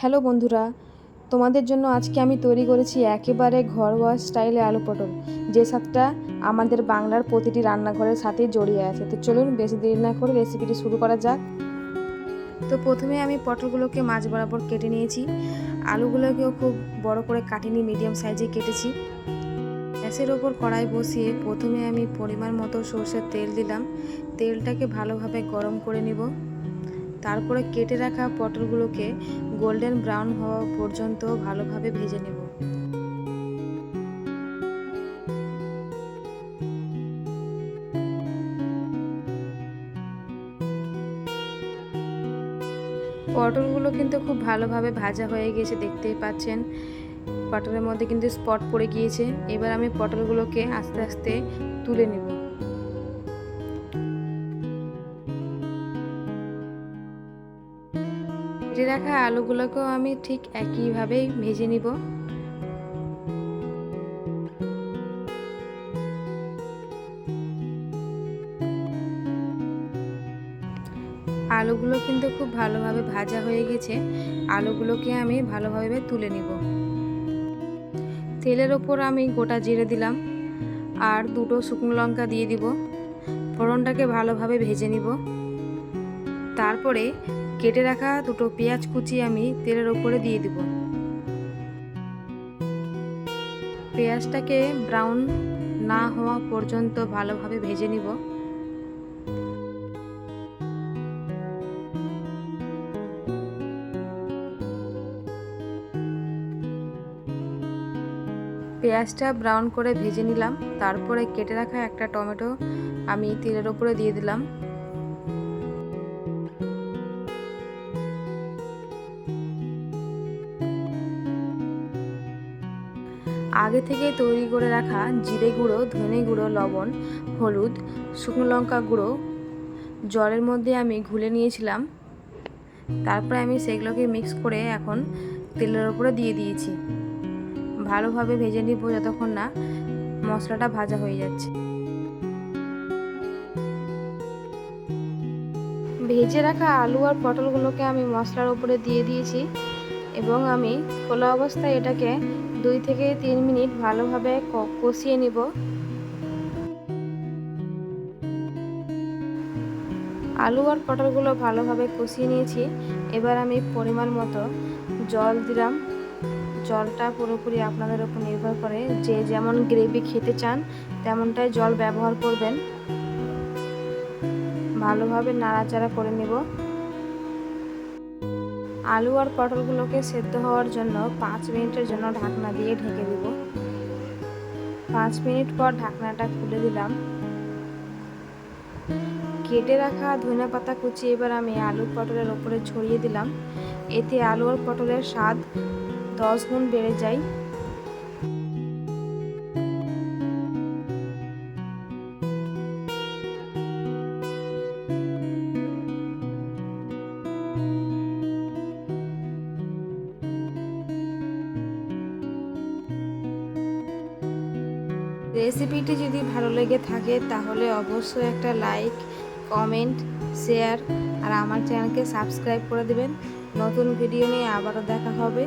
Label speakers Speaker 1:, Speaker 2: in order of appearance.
Speaker 1: Hello বন্ধুরা, তোমাদের জন্য আজকে আমি তৈরি করেছি একেবারে ঘরোয়া স্টাইলে আলু পটল। যে স্বাদটা আমাদের বাংলার প্রতিটি রান্নাঘরের সাথে জড়িয়ে আছে। তো চলুন বেশি দেরি না করে রেসিপিটি শুরু করা যাক। তো প্রথমে আমি পটলগুলোকে মাছ বরাবর কেটে নিয়েছি। আলুগুলোকেও খুব বড় করে কাটিনি, মিডিয়াম সাইজে কেটেছি। গ্যাসের ওপর কড়াই বসিয়ে প্রথমে আমি পরিমাণ মতো সর্ষের তেল দিলাম। তেলটাকে ভালোভাবে গরম করে নিব। তারপরে কেটে রাখা পটলগুলোকে গোল্ডেন ব্রাউন হওয়া পর্যন্ত ভালোভাবে ভেজে নেব। পটলগুলো কিন্তু খুব ভালোভাবে ভাজা হয়ে গেছে, দেখতেই পাচ্ছেন। পটলের মধ্যে কিন্তু স্পট পড়ে গিয়েছে। এবার আমি পটলগুলোকে আস্তে আস্তে তুলে নেব। কেটে রাখা আলুগুলোকেও আমি ঠিক একইভাবেই ভেজে নিব। আলুগুলো কিন্তু খুব ভালোভাবে ভাজা হয়ে গেছে। আলুগুলোকে আমি ভালোভাবে তুলে নিব। তেলের ওপর আমি গোটা জিরে দিলাম আর দুটো শুকনো লঙ্কা দিয়ে দিব। ফোড়নটাকে ভালোভাবে ভেজে নিব। তারপরে কেটে রাখা দুটো পেঁয়াজ কুচি আমি তেলের ওপরে দিয়ে দিব। পেঁয়াজটাকে ব্রাউন না হওয়া পর্যন্ত ভালোভাবে ভেজে নিব। পেঁয়াজটা ব্রাউন করে ভেজে নিলাম। তারপরে কেটে রাখা একটা টমেটো আমি তেলের ওপরে দিয়ে দিলাম। আগে থেকে তৈরি করে রাখা জিরে গুঁড়ো, ধনে গুঁড়ো, লবণ, হলুদ, শুকনো লঙ্কা গুঁড়ো। জলের মধ্যে আমি ঘুলে নিয়েছিলাম। তারপরে আমি সেগুলোকে মিক্স করে এখন তেলের ওপরে দিয়ে দিয়েছি। ভালোভাবে ভেজে নিব যতক্ষণ না মশলাটা ভাজা হয়ে যাচ্ছে। ভেজে রাখা আলু আর পটলগুলোকে আমি মশলার উপরে দিয়ে দিয়েছি। এবং আমি খোলা অবস্থায় এটাকে দুই থেকে তিন মিনিট ভালোভাবে কষিয়ে নিব। আলু আর পটলগুলো ভালোভাবে কষিয়ে নিয়েছি। এবার আমি পরিমাণ মতো জল দিলাম। জলটা পুরোপুরি আপনাদের উপর নির্ভর করে যে যেমন গ্রেভি খেতে চান, তেমনটাই জল ব্যবহার করবেন। ভালোভাবে নাড়াচাড়া করে নেব। আলু আর পটলগুলোকে সেদ্ধ হওয়ার জন্য পাঁচ মিনিটের জন্য ঢাকনা দিয়ে ঢেকে দিব। পাঁচ মিনিট পর ঢাকনাটা খুলে দিলাম। কেটে রাখা ধনে পাতা কুচি এবার আমি আলু পটলের ওপরে ছড়িয়ে দিলাম। এতে আলু আর পটলের স্বাদ দশ গুণ বেড়ে যায়। রেসিপিটি যদি ভালো লেগে থাকে, তাহলে অবশ্যই একটা লাইক, কমেন্ট, শেয়ার, আর আমার চ্যানেলকে সাবস্ক্রাইব করে দেবেন। নতুন ভিডিও নিয়ে আবারও দেখা হবে।